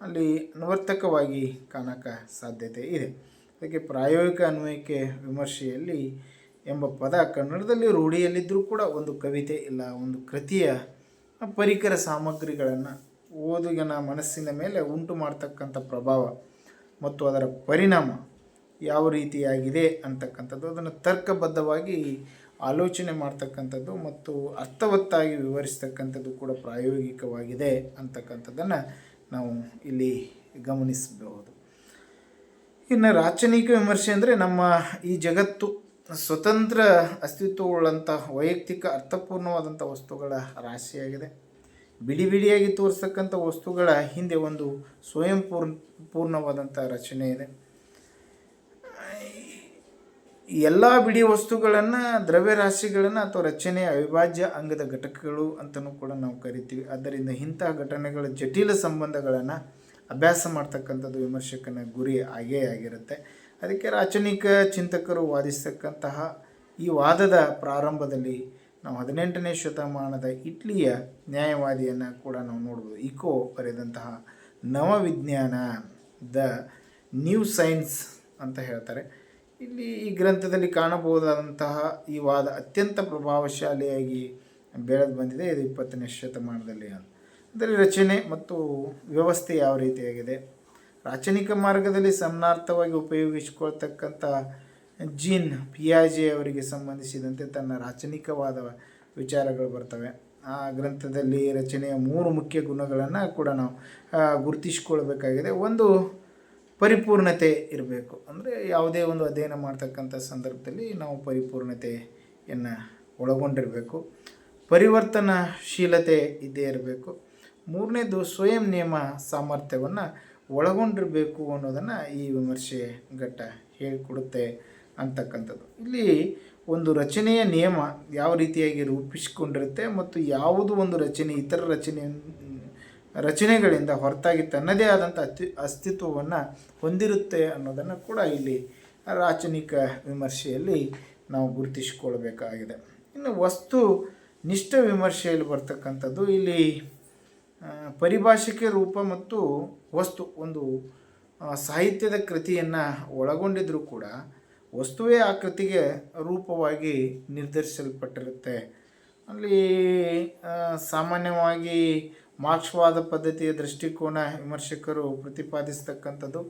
ಅಲ್ಲಿ ಅನ್ವರ್ತಕವಾಗಿ ಕಾಣಕ ಸಾಧ್ಯತೆ ಇದೆ. ಅದಕ್ಕೆ ಪ್ರಾಯೋಗಿಕ ಅನ್ವಯಿಕೆ ವಿಮರ್ಶೆಯಲ್ಲಿ ಎಂಬ ಪದ ಕನ್ನಡದಲ್ಲಿ ರೂಢಿಯಲ್ಲಿದ್ದರೂ ಕೂಡ ಒಂದು ಕವಿತೆ ಇಲ್ಲ, ಒಂದು ಕೃತಿಯ ಪರಿಕರ ಸಾಮಗ್ರಿಗಳನ್ನು ಓದುಗನ ಮನಸ್ಸಿನ ಮೇಲೆ ಉಂಟು ಮಾಡ್ತಕ್ಕಂಥ ಪ್ರಭಾವ ಮತ್ತು ಅದರ ಪರಿಣಾಮ ಯಾವ ರೀತಿಯಾಗಿದೆ ಅಂತಕ್ಕಂಥದ್ದು, ಅದನ್ನು ತರ್ಕಬದ್ಧವಾಗಿ ಆಲೋಚನೆ ಮಾಡ್ತಕ್ಕಂಥದ್ದು ಮತ್ತು ಅರ್ಥವತ್ತಾಗಿ ವಿವರಿಸ್ತಕ್ಕಂಥದ್ದು ಕೂಡ ಪ್ರಾಯೋಗಿಕವಾಗಿದೆ ಅಂತಕ್ಕಂಥದ್ದನ್ನು ನಾವು ಇಲ್ಲಿ ಗಮನಿಸಬಹುದು. ಇನ್ನು ರಾಚನಿಕ ವಿಮರ್ಶೆ ಅಂದರೆ ನಮ್ಮ ಈ ಜಗತ್ತು ಸ್ವತಂತ್ರ ಅಸ್ತಿತ್ವವುಳ್ಳಂಥ ವೈಯಕ್ತಿಕ ಅರ್ಥಪೂರ್ಣವಾದಂಥ ವಸ್ತುಗಳ ರಾಶಿಯಾಗಿದೆ. ಬಿಡಿ ಬಿಡಿಯಾಗಿ ತೋರಿಸ್ತಕ್ಕಂಥ ವಸ್ತುಗಳ ಹಿಂದೆ ಒಂದು ಸ್ವಯಂ ಪೂರ್ಣ ಪೂರ್ಣವಾದಂಥ ರಚನೆ ಇದೆ. ಎಲ್ಲ ಬಿಡಿ ವಸ್ತುಗಳನ್ನು, ದ್ರವ್ಯರಾಶಿಗಳನ್ನು ಅಥವಾ ರಚನೆಯ ಅವಿಭಾಜ್ಯ ಅಂಗದ ಘಟಕಗಳು ಅಂತಲೂ ಕೂಡ ನಾವು ಕರಿತೀವಿ. ಆದ್ದರಿಂದ ಇಂತಹ ಘಟನೆಗಳ ಜಟಿಲ ಸಂಬಂಧಗಳನ್ನು ಅಭ್ಯಾಸ ಮಾಡ್ತಕ್ಕಂಥದ್ದು ವಿಮರ್ಶಕನ ಗುರಿ ಆಗೇ ಆಗಿರುತ್ತೆ. ಅದಕ್ಕೆ ರಾಚನಿಕ ಚಿಂತಕರು ವಾದಿಸ್ತಕ್ಕಂತಹ ಈ ವಾದದ ಪ್ರಾರಂಭದಲ್ಲಿ ನಾವು ಹದಿನೆಂಟನೇ ಶತಮಾನದ ಇಟ್ಲಿಯ ನ್ಯಾಯವಾದಿಯನ್ನು ಕೂಡ ನಾವು ನೋಡ್ಬೋದು. ಇಕೋ ಬರೆದಂತಹ ನವವಿಜ್ಞಾನ, ದ ನ್ಯೂ ಸೈನ್ಸ್ ಅಂತ ಹೇಳ್ತಾರೆ. ಇಲ್ಲಿ ಈ ಗ್ರಂಥದಲ್ಲಿ ಕಾಣಬಹುದಾದಂತಹ ಈ ವಾದ ಅತ್ಯಂತ ಪ್ರಭಾವಶಾಲಿಯಾಗಿ ಬೆಳೆದು ಬಂದಿದೆ. ಇದು ಇಪ್ಪತ್ತನೇ ಶತಮಾನದಲ್ಲಿ ಅಂದರೆ ರಚನೆ ಮತ್ತು ವ್ಯವಸ್ಥೆ ಯಾವ ರೀತಿಯಾಗಿದೆ? ರಾಚನಿಕ ಮಾರ್ಗದಲ್ಲಿ ಸಮನಾರ್ಥವಾಗಿ ಉಪಯೋಗಿಸಿಕೊಳ್ತಕ್ಕಂಥ ಜೀನ್ ಪಿಯಾಜೆ ಅವರಿಗೆ ಸಂಬಂಧಿಸಿದಂತೆ ತನ್ನ ರಾಚನಿಕವಾದ ವಿಚಾರಗಳು ಬರ್ತವೆ. ಆ ಗ್ರಂಥದಲ್ಲಿ ರಚನೆಯ ಮೂರು ಮುಖ್ಯ ಗುಣಗಳನ್ನು ಕೂಡ ನಾವು ಗುರುತಿಸಿಕೊಳ್ಬೇಕಾಗಿದೆ. ಒಂದು ಪರಿಪೂರ್ಣತೆ ಇರಬೇಕು. ಅಂದರೆ ಯಾವುದೇ ಒಂದು ಅಧ್ಯಯನ ಮಾಡ್ತಕ್ಕಂಥ ಸಂದರ್ಭದಲ್ಲಿ ನಾವು ಪರಿಪೂರ್ಣತೆಯನ್ನು ಒಳಗೊಂಡಿರಬೇಕು. ಪರಿವರ್ತನಶೀಲತೆ ಇದ್ದೇ ಇರಬೇಕು. ಮೂರನೇದು ಸ್ವಯಂ ನಿಯಮ ಸಾಮರ್ಥ್ಯವನ್ನು ಒಳಗೊಂಡಿರಬೇಕು ಅನ್ನೋದನ್ನು ಈ ವಿಮರ್ಶೆ ಘಟ್ಟ ಹೇಳಿಕೊಡುತ್ತೆ ಅಂತಕ್ಕಂಥದ್ದು. ಇಲ್ಲಿ ಒಂದು ರಚನೆಯ ನಿಯಮ ಯಾವ ರೀತಿಯಾಗಿ ರೂಪಿಸಿಕೊಂಡಿರುತ್ತೆ ಮತ್ತು ಯಾವುದು ಒಂದು ರಚನೆ ಇತರ ರಚನೆ ರಚನೆಗಳಿಂದ ಹೊರತಾಗಿ ತನ್ನದೇ ಆದಂಥ ಅತಿ ಅಸ್ತಿತ್ವವನ್ನು ಹೊಂದಿರುತ್ತೆ ಅನ್ನೋದನ್ನು ಕೂಡ ಇಲ್ಲಿ ರಾಚನಿಕ ವಿಮರ್ಶೆಯಲ್ಲಿ ನಾವು ಗುರುತಿಸಿಕೊಳ್ಬೇಕಾಗಿದೆ. ಇನ್ನು ವಸ್ತು ನಿಷ್ಠ ವಿಮರ್ಶೆಯಲ್ಲಿ ಬರ್ತಕ್ಕಂಥದ್ದು ಇಲ್ಲಿ ಪರಿಭಾಷಿಕೆ ರೂಪ ಮತ್ತು ವಸ್ತು ಒಂದು ಸಾಹಿತ್ಯದ ಕೃತಿಯನ್ನು ಒಳಗೊಂಡಿದ್ರೂ ಕೂಡ ವಸ್ತುವೇ ಆ ಕೃತಿಗೆ ರೂಪವಾಗಿ ನಿರ್ಧರಿಸಲ್ಪಟ್ಟಿರುತ್ತೆ. ಅಲ್ಲಿ ಸಾಮಾನ್ಯವಾಗಿ ಮಾರ್ಕ್ಸ್ವಾದ ಪದ್ಧತಿಯ ದೃಷ್ಟಿಕೋನ ವಿಮರ್ಶಕರು ಪ್ರತಿಪಾದಿಸತಕ್ಕಂಥದ್ದು.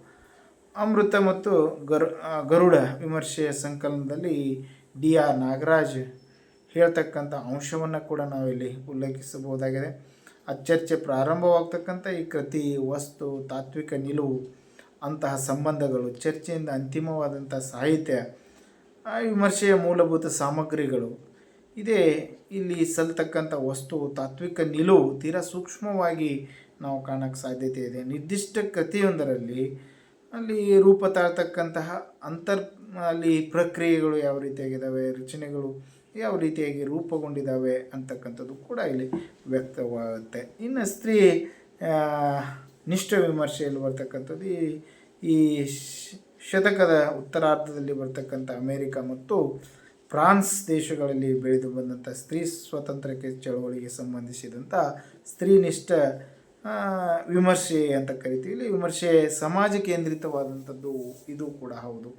ಅಮೃತ ಮತ್ತು ಗರು ಗರುಡ ವಿಮರ್ಶೆಯ ಸಂಕಲನದಲ್ಲಿ ಡಿ ಆರ್ ನಾಗರಾಜ್ ಹೇಳ್ತಕ್ಕಂಥ ಅಂಶವನ್ನು ಕೂಡ ನಾವಿಲ್ಲಿ ಉಲ್ಲೇಖಿಸಬಹುದಾಗಿದೆ. ಆ ಚರ್ಚೆ ಪ್ರಾರಂಭವಾಗ್ತಕ್ಕಂಥ ಈ ಕೃತಿ, ವಸ್ತು, ತಾತ್ವಿಕ ನಿಲುವು, ಅಂತಹ ಸಂಬಂಧಗಳು, ಚರ್ಚೆಯಿಂದ ಅಂತಿಮವಾದಂಥ ಸಾಹಿತ್ಯ ವಿಮರ್ಶೆಯ ಮೂಲಭೂತ ಸಾಮಗ್ರಿಗಳು ಇದೇ ಇಲ್ಲಿ ಸಲ್ತಕ್ಕಂಥ ವಸ್ತು, ತಾತ್ವಿಕ ನಿಲುವು, ತೀರಾ ಸೂಕ್ಷ್ಮವಾಗಿ ನಾವು ಕಾಣಕ್ಕೆ ಸಾಧ್ಯತೆ ಇದೆ. ನಿರ್ದಿಷ್ಟ ಕಥೆಯೊಂದರಲ್ಲಿ ಅಲ್ಲಿ ರೂಪ ತಾಳ್ತಕ್ಕಂತಹ ಅಂತರ್ ಅಲ್ಲಿ ಪ್ರಕ್ರಿಯೆಗಳು ಯಾವ ರೀತಿಯಾಗಿದ್ದಾವೆ, ರಚನೆಗಳು ಯಾವ ರೀತಿಯಾಗಿ ರೂಪುಗೊಂಡಿದ್ದಾವೆ ಅಂತಕ್ಕಂಥದ್ದು ಕೂಡ ಇಲ್ಲಿ ವ್ಯಕ್ತವಾಗುತ್ತೆ. ಇನ್ನು ಸ್ತ್ರೀ ನಿಷ್ಠ ವಿಮರ್ಶೆಯಲ್ಲಿ ಬರ್ತಕ್ಕಂಥದ್ದು ಈ ಈ ಶತಕದ ಉತ್ತರಾರ್ಧದಲ್ಲಿ ಬರ್ತಕ್ಕಂಥ ಅಮೇರಿಕ ಮತ್ತು ಫ್ರಾನ್ಸ್ ದೇಶಗಳಲ್ಲಿ ಬೆಳೆದು ಬಂದಂಥ ಸ್ತ್ರೀ ಸ್ವಾತಂತ್ರ್ಯಕ್ಕೆ ಚಳವಳಿಗೆ ಸಂಬಂಧಿಸಿದಂಥ ಸ್ತ್ರೀನಿಷ್ಠ ವಿಮರ್ಶೆ ಅಂತ ಕರಿತೀವಿ. ಇಲ್ಲಿ ವಿಮರ್ಶೆ ಸಮಾಜ ಕೇಂದ್ರಿತವಾದಂಥದ್ದು ಇದು ಕೂಡ ಹೌದು.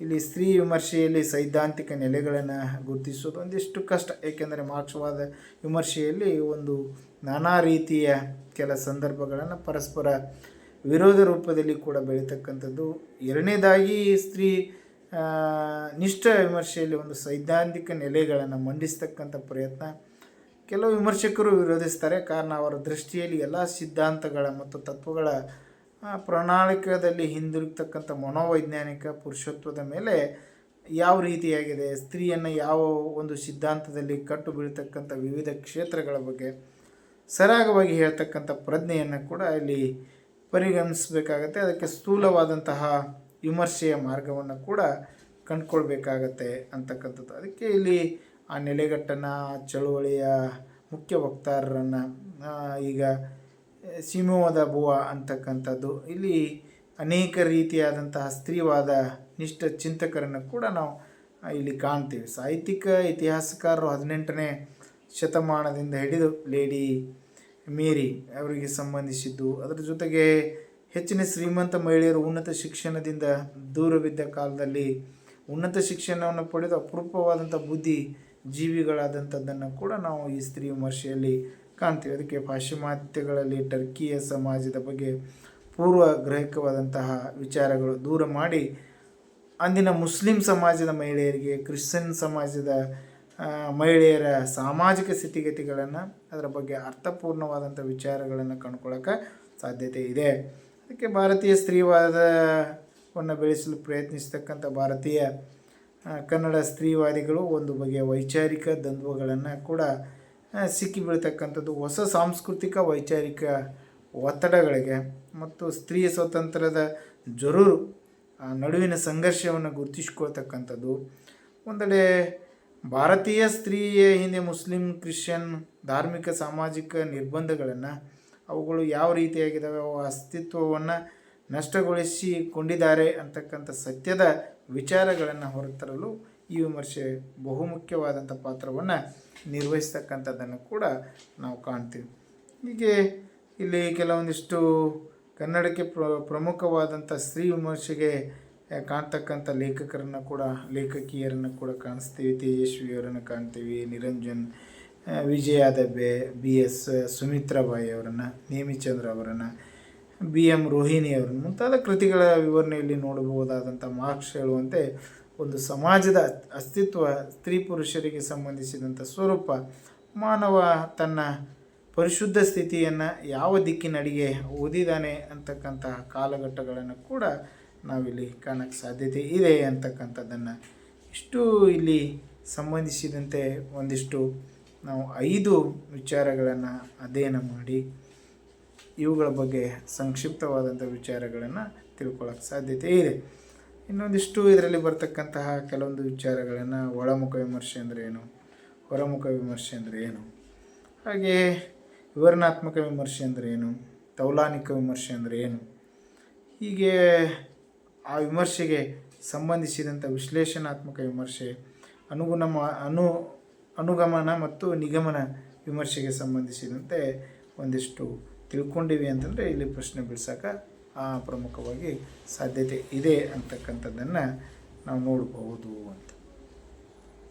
ಇಲ್ಲಿ ಸ್ತ್ರೀ ವಿಮರ್ಶೆಯಲ್ಲಿ ಸೈದ್ಧಾಂತಿಕ ನೆಲೆಗಳನ್ನು ಗುರುತಿಸೋದು ಒಂದಿಷ್ಟು ಕಷ್ಟ. ಏಕೆಂದರೆ ಮಾರ್ಕ್ಸ್ವಾದ ವಿಮರ್ಶೆಯಲ್ಲಿ ಒಂದು ನಾನಾ ರೀತಿಯ ಕೆಲ ಸಂದರ್ಭಗಳನ್ನು ಪರಸ್ಪರ ವಿರೋಧ ರೂಪದಲ್ಲಿ ಕೂಡ ಬೆಳೀತಕ್ಕಂಥದ್ದು. ಎರಡನೇದಾಗಿ ಸ್ತ್ರೀ ನಿಷ್ಠ ವಿಮರ್ಶೆಯಲ್ಲಿ ಒಂದು ಸೈದ್ಧಾಂತಿಕ ನೆಲೆಗಳನ್ನು ಮಂಡಿಸ್ತಕ್ಕಂಥ ಪ್ರಯತ್ನ ಕೆಲವು ವಿಮರ್ಶಕರು ವಿರೋಧಿಸ್ತಾರೆ. ಕಾರಣ ಅವರ ದೃಷ್ಟಿಯಲ್ಲಿ ಎಲ್ಲ ಸಿದ್ಧಾಂತಗಳ ಮತ್ತು ತತ್ವಗಳ ಪ್ರಣಾಳಿಕದಲ್ಲಿ ಹಿಂದಿರುಗ್ತಕ್ಕಂಥ ಮನೋವೈಜ್ಞಾನಿಕ ಪುರುಷತ್ವದ ಮೇಲೆ ಯಾವ ರೀತಿಯಾಗಿದೆ, ಸ್ತ್ರೀಯನ್ನು ಯಾವ ಒಂದು ಸಿದ್ಧಾಂತದಲ್ಲಿ ಕಟ್ಟು ಬೀಳ್ತಕ್ಕಂಥ ವಿವಿಧ ಕ್ಷೇತ್ರಗಳ ಬಗ್ಗೆ ಸರಾಗವಾಗಿ ಹೇಳ್ತಕ್ಕಂಥ ಪ್ರಜ್ಞೆಯನ್ನು ಕೂಡ ಇಲ್ಲಿ ಪರಿಗಣಿಸಬೇಕಾಗತ್ತೆ. ಅದಕ್ಕೆ ಸ್ಥೂಲವಾದಂತಹ ವಿಮರ್ಶೆಯ ಮಾರ್ಗವನ್ನು ಕೂಡ ಕಂಡುಕೊಳ್ಬೇಕಾಗತ್ತೆ ಅಂತಕ್ಕಂಥದ್ದು. ಅದಕ್ಕೆ ಇಲ್ಲಿ ಆ ನೆಲೆಗಟ್ಟನ ಚಳುವಳಿಯ ಮುಖ್ಯ ವಕ್ತಾರರನ್ನು ಈಗ ಸಿಮೋದ ಬುವ ಅಂತಕ್ಕಂಥದ್ದು. ಇಲ್ಲಿ ಅನೇಕ ರೀತಿಯಾದಂತಹ ಸ್ತ್ರೀವಾದ ನಿಷ್ಠ ಚಿಂತಕರನ್ನು ಕೂಡ ನಾವು ಇಲ್ಲಿ ಕಾಣ್ತೀವಿ. ಸಾಹಿತ್ಯಿಕ ಇತಿಹಾಸಕಾರರು ಹದಿನೆಂಟನೇ ಶತಮಾನದಿಂದ ಹಿಡಿದು ಲೇಡಿ ಮೇರಿ ಅವರಿಗೆ ಸಂಬಂಧಿಸಿದ್ದು, ಅದರ ಜೊತೆಗೆ ಹೆಚ್ಚಿನ ಶ್ರೀಮಂತ ಮಹಿಳೆಯರು ಉನ್ನತ ಶಿಕ್ಷಣದಿಂದ ದೂರವಿದ್ದ ಕಾಲದಲ್ಲಿ ಉನ್ನತ ಶಿಕ್ಷಣವನ್ನು ಪಡೆದು ಅಪರೂಪವಾದಂಥ ಬುದ್ಧಿ ಜೀವಿಗಳಾದಂಥದ್ದನ್ನು ಕೂಡ ನಾವು ಈ ಸ್ತ್ರೀ ವಿಮರ್ಶೆಯಲ್ಲಿ ಕಾಣ್ತೀವಿ. ಅದಕ್ಕೆ ಪಾಶ್ಚಿಮಾತ್ಯಗಳಲ್ಲಿ ಟರ್ಕಿಯ ಸಮಾಜದ ಬಗ್ಗೆ ಪೂರ್ವಗ್ರಹಿಕವಾದಂತಹ ವಿಚಾರಗಳು ದೂರ ಮಾಡಿ ಅಂದಿನ ಮುಸ್ಲಿಂ ಸಮಾಜದ ಮಹಿಳೆಯರಿಗೆ, ಕ್ರಿಶ್ಚಿಯನ್ ಸಮಾಜದ ಮಹಿಳೆಯರ ಸಾಮಾಜಿಕ ಸ್ಥಿತಿಗತಿಗಳನ್ನು ಅದರ ಬಗ್ಗೆ ಅರ್ಥಪೂರ್ಣವಾದಂಥ ವಿಚಾರಗಳನ್ನು ಕಂಡುಕೊಳ್ಳೋಕೆ ಸಾಧ್ಯತೆ ಇದೆ. ಅದಕ್ಕೆ ಭಾರತೀಯ ಸ್ತ್ರೀವಾದವನ್ನು ಬೆಳೆಸಲು ಪ್ರಯತ್ನಿಸ್ತಕ್ಕಂಥ ಭಾರತೀಯ ಕನ್ನಡ ಸ್ತ್ರೀವಾದಿಗಳು ಒಂದು ಬಗೆಯ ವೈಚಾರಿಕ ದ್ವಂದ್ವಗಳನ್ನು ಕೂಡ ಸಿಕ್ಕಿಬೀಳ್ತಕ್ಕಂಥದ್ದು ಹೊಸ ಸಾಂಸ್ಕೃತಿಕ ವೈಚಾರಿಕ ಒತ್ತಡಗಳಿಗೆ ಮತ್ತು ಸ್ತ್ರೀ ಸ್ವಾತಂತ್ರ್ಯದ ಜರೂರು ನಡುವಿನ ಸಂಘರ್ಷವನ್ನು ಗುರುತಿಸ್ಕೊಳ್ತಕ್ಕಂಥದ್ದು. ಒಂದೆಡೆ ಭಾರತೀಯ ಸ್ತ್ರೀಯ ಹಿಂದೆ ಮುಸ್ಲಿಂ, ಕ್ರಿಶ್ಚಿಯನ್ ಧಾರ್ಮಿಕ, ಸಾಮಾಜಿಕ ನಿರ್ಬಂಧಗಳನ್ನು ಅವುಗಳು ಯಾವ ರೀತಿಯಾಗಿದ್ದಾವೆ? ಅವು ಅಸ್ತಿತ್ವವನ್ನು ನಷ್ಟಗೊಳಿಸಿಕೊಂಡಿದ್ದಾರೆ ಅಂತಕ್ಕಂಥ ಸತ್ಯದ ವಿಚಾರಗಳನ್ನು ಹೊರತರಲು ಈ ವಿಮರ್ಶೆ ಬಹುಮುಖ್ಯವಾದಂಥ ಪಾತ್ರವನ್ನು ನಿರ್ವಹಿಸ್ತಕ್ಕಂಥದ್ದನ್ನು ಕೂಡ ನಾವು ಕಾಣ್ತೀವಿ. ಹೀಗೆ ಇಲ್ಲಿ ಕೆಲವೊಂದಿಷ್ಟು ಕನ್ನಡಕ್ಕೆ ಪ್ರ, ಪ್ರಮುಖವಾದಂಥ ಸ್ತ್ರೀ ವಿಮರ್ಶೆಗೆ ಕಾಣ್ತಕ್ಕಂಥ ಲೇಖಕರನ್ನು ಕೂಡ, ಲೇಖಕಿಯರನ್ನು ಕೂಡ ಕಾಣಿಸ್ತೀವಿ. ತೇಜಸ್ವಿಯವರನ್ನು ಕಾಣ್ತೀವಿ. ನಿರಂಜನ್ ವಿಜಯ ದಬ್ಬೆ ಬಿ ಎಸ್ ಸುಮಿತ್ರಾಬಾಯಿ ಅವರನ್ನು, ನೇಮಿಚಂದ್ರ ಅವರನ್ನು, ಬಿ ಎಂ ರೋಹಿಣಿ ಅವರನ್ನು ಮುಂತಾದ ಕೃತಿಗಳ ವಿವರಣೆಯಲ್ಲಿ ನೋಡಬಹುದಾದಂಥ ಮಾರ್ಕ್ಸ್ ಹೇಳುವಂತೆ ಒಂದು ಸಮಾಜದ ಅಸ್ತಿತ್ವ, ಸ್ತ್ರೀ ಪುರುಷರಿಗೆ ಸಂಬಂಧಿಸಿದಂಥ ಸ್ವರೂಪ, ಮಾನವ ತನ್ನ ಪರಿಶುದ್ಧ ಸ್ಥಿತಿಯನ್ನು ಯಾವ ದಿಕ್ಕಿನಡಿಗೆ ಓದಿದಾನೆ ಅಂತಕ್ಕಂತಹ ಕಾಲಘಟ್ಟಗಳನ್ನು ಕೂಡ ನಾವಿಲ್ಲಿ ಕಾಣಕ್ಕೆ ಸಾಧ್ಯತೆ ಇದೆ ಅಂತಕ್ಕಂಥದ್ದನ್ನು ಇಷ್ಟು ಇಲ್ಲಿ ಸಂಬಂಧಿಸಿದಂತೆ ಒಂದಿಷ್ಟು ನಾವು ಐದು ವಿಚಾರಗಳನ್ನು ಅಧ್ಯಯನ ಮಾಡಿ ಇವುಗಳ ಬಗ್ಗೆ ಸಂಕ್ಷಿಪ್ತವಾದಂಥ ವಿಚಾರಗಳನ್ನು ತಿಳ್ಕೊಳ್ಳೋಕೆ ಸಾಧ್ಯತೆ ಇದೆ. ಇನ್ನೊಂದಿಷ್ಟು ಇದರಲ್ಲಿ ಬರ್ತಕ್ಕಂತಹ ಕೆಲವೊಂದು ವಿಚಾರಗಳನ್ನು ಒಳಮುಖ ವಿಮರ್ಶೆ ಅಂದರೆ ಏನು, ಹೊರಮುಖ ವಿಮರ್ಶೆ ಅಂದರೆ ಏನು, ಹಾಗೆ ವಿವರಣಾತ್ಮಕ ವಿಮರ್ಶೆ ಅಂದರೆ ಏನು, ತೌಲಾನಿಕ ವಿಮರ್ಶೆ ಅಂದರೆ ಏನು, ಹೀಗೆ ಆ ವಿಮರ್ಶೆಗೆ ಸಂಬಂಧಿಸಿದಂಥ ವಿಶ್ಲೇಷಣಾತ್ಮಕ ವಿಮರ್ಶೆ ಅನುಗುಣ ಅನು ಅನುಗಮನ ಮತ್ತು ನಿಗಮನ ವಿಮರ್ಶೆಗೆ ಸಂಬಂಧಿಸಿದಂತೆ ಒಂದಿಷ್ಟು ತಿಳ್ಕೊಂಡಿವಿ ಅಂತಂದರೆ ಇಲ್ಲಿ ಪ್ರಶ್ನೆ ಬಿಡ್ಸೋಕೆ ಪ್ರಮುಖವಾಗಿ ಸಾಧ್ಯತೆ ಇದೆ ಅಂತಕ್ಕಂಥದ್ದನ್ನು ನಾವು ನೋಡಬಹುದು ಅಂತ.